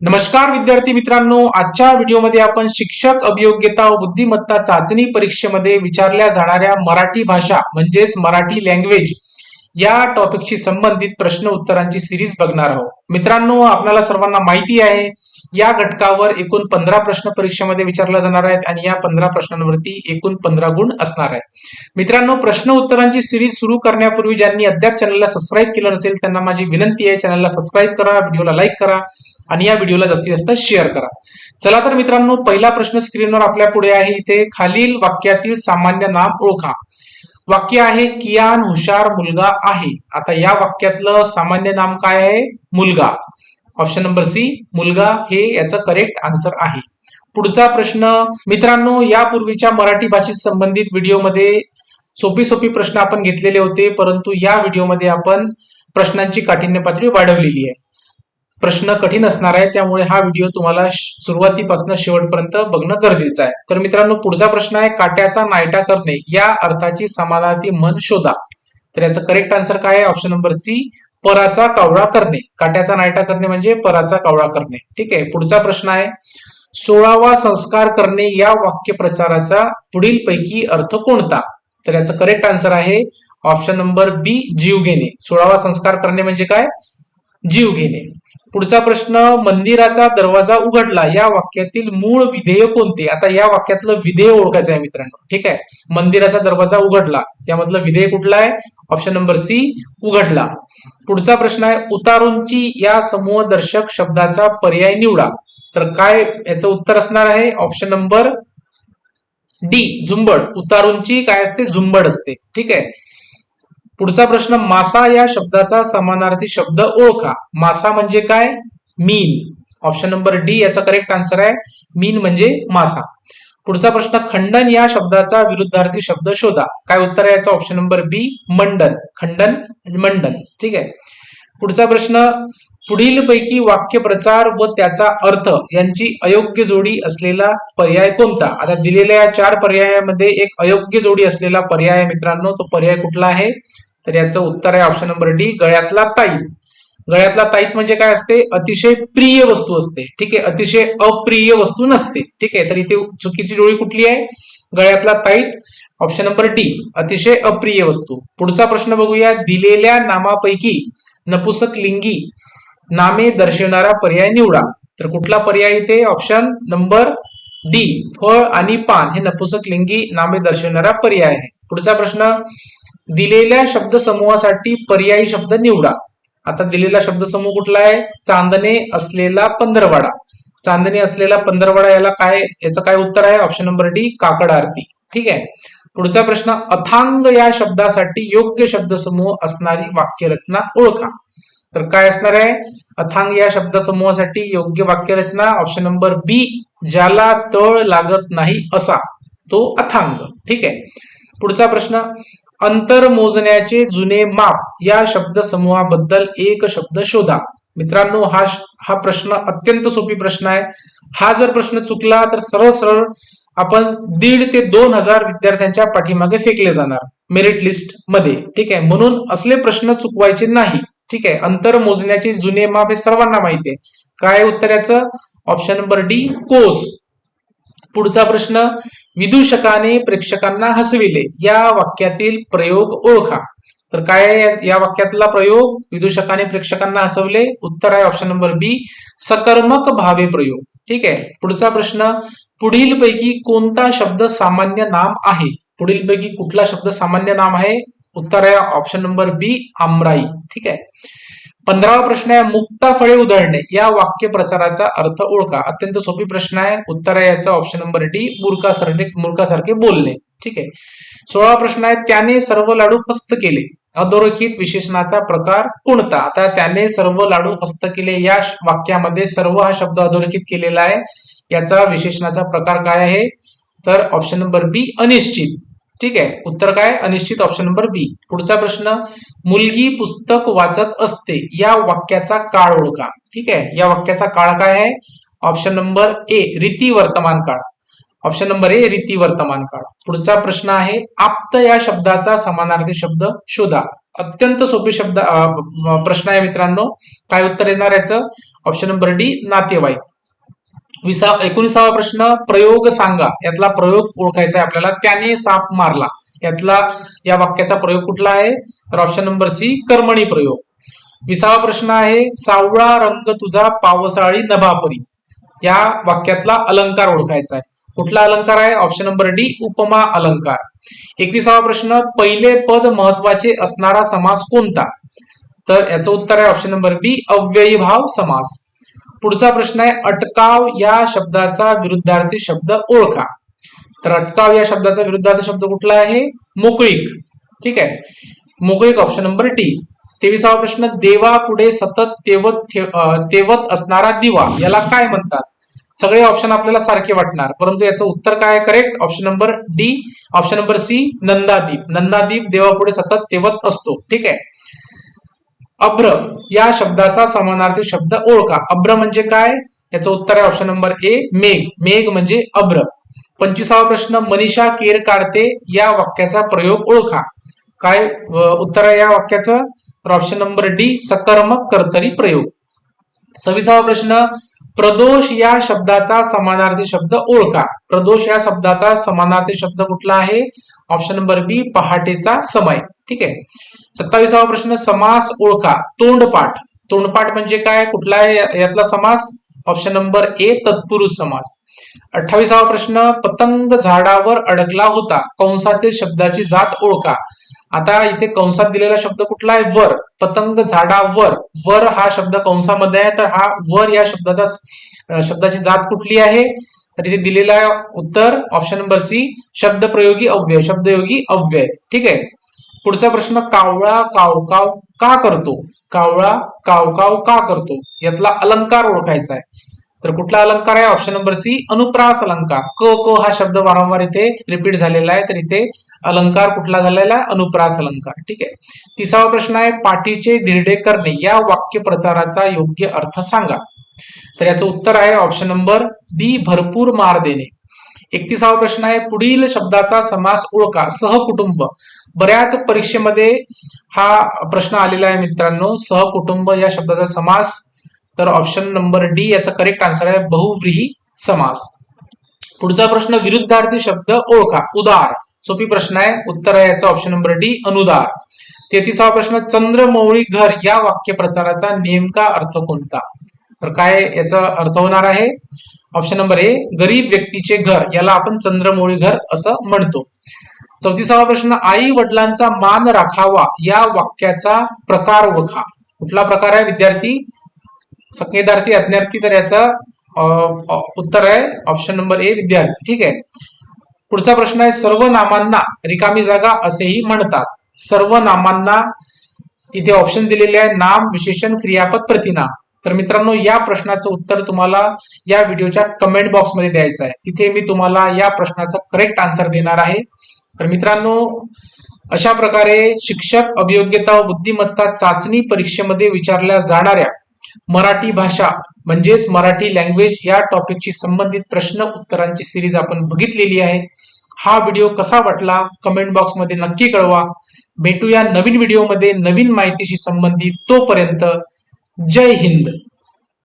नमस्कार विद्यार्थी मित्रांनो. आजच्या व्हिडिओमध्ये आपण शिक्षक अभियोग्यता व बुद्धिमत्ता चाचणी परीक्षेमध्ये विचारल्या जाणाऱ्या मराठी भाषा म्हणजेच मराठी लँग्वेज या टॉपिकशी संबंधित प्रश्न उत्तरांची सिरीज बघणार आहोत. मित्रांनो आपल्याला सर्वांना माहिती आहे या घटकावर एकूण पंधरा प्रश्न परीक्षेमध्ये विचारला जाणार आहेत आणि या पंधरा प्रश्नांवरती एकूण पंधरा गुण असणार आहे मित्रांनो प्रश्न उत्तरांची सिरीज सुरू करण्यापूर्वी ज्यांनी अद्याप चॅनलला सबस्क्राईब केलं नसेल त्यांना माझी विनंती आहे चॅनलला सबस्क्राईब करा व्हिडिओला लाईक करा आणि या व्हिडिओला जास्तीत जास्त शेअर करा. चला तर मित्रांनो पहिला प्रश्न स्क्रीनवर आपल्या पुढे आहे. इथे खालील वाक्यातील सामान्य नाम ओळखा. वाक्य आहे कियान हुशार मुलगा आहे. आता या वाक्यातलं सामान्य नाम काय आहे? मुलगा. ऑप्शन नंबर सी मुलगा हे याचं करेक्ट आन्सर आहे. पुढचा प्रश्न मित्रांनो यापूर्वीच्या मराठी भाषेत संबंधित व्हिडिओमध्ये सोपी सोपी प्रश्न आपण घेतलेले होते परंतु या व्हिडिओमध्ये आपण प्रश्नांची काठिण्य पातळी वाढवलेली आहे. प्रश्न कठीण असणार आहे त्यामुळे हा व्हिडिओ तुम्हाला सुरुवातीपासून शेवटपर्यंत बघणं गरजेचं आहे. तर मित्रांनो पुढचा प्रश्न आहे काट्याचा नायटा करणे या अर्थाची समानार्थी मन शोधा. तर याचं करेक्ट आन्सर काय आहे? ऑप्शन नंबर सी पराचा कावळा करणे. काट्याचा नायटा करणे म्हणजे पराचा कावळा करणे. ठीक आहे पुढचा प्रश्न आहे सोळावा संस्कार करणे या वाक्य प्रचाराचा पुढील पैकी अर्थ कोणता? तर याचं करेक्ट आन्सर आहे ऑप्शन नंबर बी जीव घेणे. सोळावा संस्कार करणे म्हणजे काय? जीव घेणे. पुढचा प्रश्न मंदिराचा दरवाजा उघडला. या वाक्यातील मूळ विधेय कोणते? आता या वाक्यातलं विधेय ओळखायचं आहे मित्रांनो. ठीक आहे? मंदिराचा दरवाजा उघडला. यामधलं विधेय कुठला आहे? ऑप्शन नंबर सी उघडला. पुढचा प्रश्न आहे उतारूंची या समूहदर्शक शब्दाचा पर्याय निवडा. तर काय याचं उत्तर असणार आहे? ऑप्शन नंबर डी झुंबड. उतारूंची काय असते? झुंबड असते. ठीक आहे? पुढचा प्रश्न मासा या शब्दाचा समानार्थी शब्द ओळखा. मासा म्हणजे काय? मीन. ऑप्शन नंबर डी याचा करेक्ट आन्सर आहे. मीन म्हणजे मासा. पुढचा प्रश्न खंडन या शब्दाचा विरुद्धार्थी शब्द शोधा. काय उत्तर आहे याचा? ऑप्शन नंबर बी मंडन. खंडन मंडन. ठीक आहे? पुढचा प्रश्न पुढील पैकी वाक्य प्रचार व त्याचा अर्थ यांची अयोग्य जोडी असलेला पर्याय कोणता? आता दिलेल्या या चार पर्यायामध्ये एक अयोग्य जोडी असलेला पर्याय मित्रांनो. तो पर्याय कुठला आहे? तर याचं उत्तर आहे ऑप्शन नंबर डी गळ्यातला ताईत. गळ्यातला ताईत म्हणजे काय असते? अतिशय प्रिय वस्तू असते. ठीक आहे? अतिशय अप्रिय वस्तू नसते. ठीक आहे? तर इथे चुकीची डोळी कुठली आहे? गळ्यातला ताईत. ऑप्शन नंबर डी अतिशय अप्रिय वस्तू. पुढचा प्रश्न बघूया. दिलेल्या नामापैकी नपुसक लिंगी नामे दर्शवणारा पर्याय निवडा. तर कुठला पर्याय इथे? ऑप्शन नंबर डी फळ आणि पान हे नपुसक लिंगी नामे दर्शवणारा पर्याय आहे. पुढचा प्रश्न दिलेल्या शब्दसमूहासाठी पर्यायी शब्द निवडा. आता दिलेला शब्दसमूह कुठला आहे? चांदणे असलेला पंधरवाडा. चांदणे असलेला पंधरवाडा याला काय याचं काय उत्तर आहे? ऑप्शन नंबर डी काकड आरती. ठीक आहे? पुढचा प्रश्न अथांग या शब्दासाठी योग्य शब्दसमूह असणारी वाक्यरचना ओळखा. तर काय असणार आहे? अथांग या शब्दसमूहासाठी योग्य वाक्यरचना ऑप्शन नंबर बी ज्याला तळ लागत नाही असा तो अथांग. ठीक आहे? पुढचा प्रश्न अंतर मोजण्याचे जुने माप या शब्दसमूहाबद्दल एक शब्द शोधा. मित्रांनो हा हा प्रश्न अत्यंत सोपी प्रश्न आहे. हा जर प्रश्न चुकला तर सरळ सरळ आपण दीड ते दोन हजार विद्यार्थ्यांच्या पाठीमागे फेकले जाणार मेरिट लिस्टमध्ये. ठीक आहे? म्हणून असले प्रश्न चुकवायचे नाही. ठीक आहे? अंतर मोजण्याचे जुने माप हे सर्वांना माहिती आहे. काय उत्तर याचं ऑप्शन नंबर डी कोस. पुढचा प्रश्न विदूषकाने प्रेक्षकांना हसविले. या वाक्यातील प्रयोग ओळखा. तर काय या- वाक्यातला प्रयोग? विदूषकाने प्रेक्षकांना हसवले. उत्तर आहे ऑप्शन नंबर बी सकर्मक भावे प्रयोग. ठीक आहे? पुढचा प्रश्न पुढील पैकी कोणता शब्द सामान्य नाम आहे? पुढील पैकी कुठला शब्द सामान्य नाम आहे? उत्तर आहे ऑप्शन नंबर बी आमराई. ठीक आहे? पंधरावा प्रश्न आहे मुक्ता फळे उधळणे. या वाक्य प्रचाराचा अर्थ ओळखा. अत्यंत सोपी प्रश्न आहे. उत्तर आहे याचा ऑप्शन नंबर डी मूर्खासारखे मूर्खासारखे बोलणे. ठीक आहे. सोळा प्रश्न आहे त्याने सर्व लाडू फस्त केले. अधोरेखित विशेषणाचा प्रकार कोणता? आता त्याने सर्व लाडू फस्त केले. या वाक्यामध्ये सर्व हा शब्द अधोरेखित केलेला आहे. याचा विशेषणाचा प्रकार काय आहे? तर ऑप्शन नंबर बी अनिश्चित. ठीक आहे. उत्तर काय? अनिश्चित ऑप्शन नंबर बी पुढचा प्रश्न मुलगी पुस्तक वाचत असते या वाक्याचा काळ ओळखा. ठीक आहे? या वाक्याचा काळ काय आहे? ऑप्शन नंबर ए रीती वर्तमान काळ. ऑप्शन नंबर ए रीती वर्तमान काळ. पुढचा प्रश्न आहे आप्त या शब्दाचा समानार्थी शब्द शोधा. अत्यंत सोपे शब्द प्रश्न आहे मित्रांनो. काय उत्तर येणार याचं? ऑप्शन नंबर डी नातेवाईक. विसा एकोणीसावा प्रश्न प्रयोग सांगा. यातला प्रयोग ओळखायचा आहे आपल्याला. त्याने साप मारला. यातला या वाक्याचा प्रयोग कुठला आहे? तर ऑप्शन नंबर सी कर्मणी प्रयोग. विसावा प्रश्न आहे सावळा रंग तुझा पावसाळी नभापरी. या वाक्यातला अलंकार ओळखायचा आहे. कुठला अलंकार आहे? ऑप्शन नंबर डी उपमा अलंकार. एकविसावा प्रश्न पहिले पद महत्त्वाचे असणारा समास कोणता? तर याचं उत्तर आहे ऑप्शन नंबर बी अव्ययी भाव समास. पुढचा प्रश्न आहे अटकाव या शब्दाचा विरुद्धार्थी शब्द ओळखा. तर अटकाव या शब्दाचा विरुद्धार्थी शब्द कुठला आहे? मोकळीक. ठीक आहे? मोकळीक ऑप्शन नंबर डी तेविसावा प्रश्न देवा पुढे सतत तेवत तेवत असणारा दिवा याला काय म्हणतात? सगळे ऑप्शन आपल्याला सारखे वाटणार परंतु याचं उत्तर काय correct option number D option number C नंदादीप. नंदादीप देवापुढे सतत तेवत असतो. ठीक आहे? अभ्र या शब्दाचा समानार्थी शब्द ओळखा. अभ्र म्हणजे काय? याचं उत्तर आहे ऑप्शन नंबर ए मेघ. मेघ म्हणजे अभ्र पंचवीसावा प्रश्न मनीषा केर काढते या वाक्याचा प्रयोग ओळखा. काय उत्तर आहे या वाक्याचं? तर ऑप्शन नंबर डी सकर्मक कर्तरी प्रयोग. सव्वीसावा प्रश्न प्रदोष या शब्दाचा समानार्थी शब्द ओळखा. प्रदोष या शब्दाचा समानार्थी शब्द कुठला आहे? ऑप्शन नंबर बी पहाटेचा समय. ठीक आहे? सत्तावीसावा प्रश्न समास ओळखा. तोंडपाठ. तोंडपाठ म्हणजे काय? कुठला आहे यातला समास? ऑप्शन नंबर ए तत्पुरुष समास. अठ्ठावीसावा प्रश्न पतंग झाडावर अडकला होता. कंसातील शब्दाची जात ओळखा. आता इथे कंसात दिलेला शब्द कुठला आहे? वर. पतंग झाडावर. वर हा शब्द कंसामध्ये आहे. तर हा वर या शब्दाचा शब्दाची जात कुठली आहे? तर इथे दिलेला उत्तर ऑप्शन नंबर सी शब्दप्रयोगी अव्यय. शब्दयोगी अव्यय. ठीक आहे? पुढचा प्रश्न कावळा कावकाव का करतो? कावळा कावकाव का करतो? यातला अलंकार ओळखायचा आहे. तर कुठला अलंकार आहे? ऑप्शन नंबर सी अनुप्रास अलंकार. क क हा शब्द वारंवार इथे रिपीट झालेला आहे. तर इथे अलंकार कुठला झालेला आहे? अनुप्रास अलंकार. ठीक आहे? तिसावा प्रश्न आहे पाठीचे धिरडे करणे. या वाक्य प्रचाराचा योग्य अर्थ सांगा. तर याचं उत्तर आहे ऑप्शन नंबर बी भरपूर मार देणे. एकतीसावा प्रश्न आहे पुढील शब्दाचा समास ओळखा. सहकुटुंब. बऱ्याच परीक्षेमध्ये हा प्रश्न आलेला आहे मित्रांनो. सहकुटुंब या शब्दाचा समास तर ऑप्शन नंबर डी याचा करेक्ट आन्सर आहे बहुव्रीही समास. पुढचा प्रश्न विरुद्धार्थी शब्द ओळखा उदार. सोपी प्रश्न आहे उत्तर आहे याचा ऑप्शन नंबर डी अनुदार. तेहतीसावा प्रश्न चंद्रमौळी घर या वाक्य प्रचाराचा नेमका अर्थ कोणता? तर काय याचा अर्थ होणार आहे? ऑप्शन नंबर ए गरीब व्यक्तीचे घर याला आपण चंद्रमौळी घर असं म्हणतो. चौतीसावा प्रश्न आई वडिलांचा मान राखावा या वाक्याचा प्रकार ओळखा. कुठला प्रकार आहे विद्यार्थी? संकेतार्थी अज्ञार्थी तर याचा उत्तर आहे. ऑप्शन नंबर ए विद्यार्थी. ठीक आहे? पुढचा प्रश्न आहे सर्व नामांना रिकामी जागा असेही म्हणतात. सर्व नामांना इथे ऑप्शन दिलेले आहे. नाम विशेषण क्रियापद प्रतिनाम तर मित्रांनो या प्रश्नाचं उत्तर तुम्हाला या व्हिडिओच्या कमेंट बॉक्समध्ये द्यायचं आहे. तिथे मी तुम्हाला या प्रश्नाचं करेक्ट आन्सर देणार आहे. तर मित्रांनो अशा प्रकारे शिक्षक अभियोग्यता व बुद्धिमत्ता चाचणी परीक्षेमध्ये विचारल्या जाणाऱ्या मराठी भाषा म्हणजेच मराठी लँग्वेज या टॉपिकशी संबंधित प्रश्न उत्तरांची सिरीज आपण बघितलेली आहे. हा व्हिडिओ कसा वाटला? कमेंट बॉक्समध्ये नक्की कळवा. भेटूया नवीन व्हिडिओमध्ये नवीन माहितीशी संबंधित तोपर्यंत जय हिंद.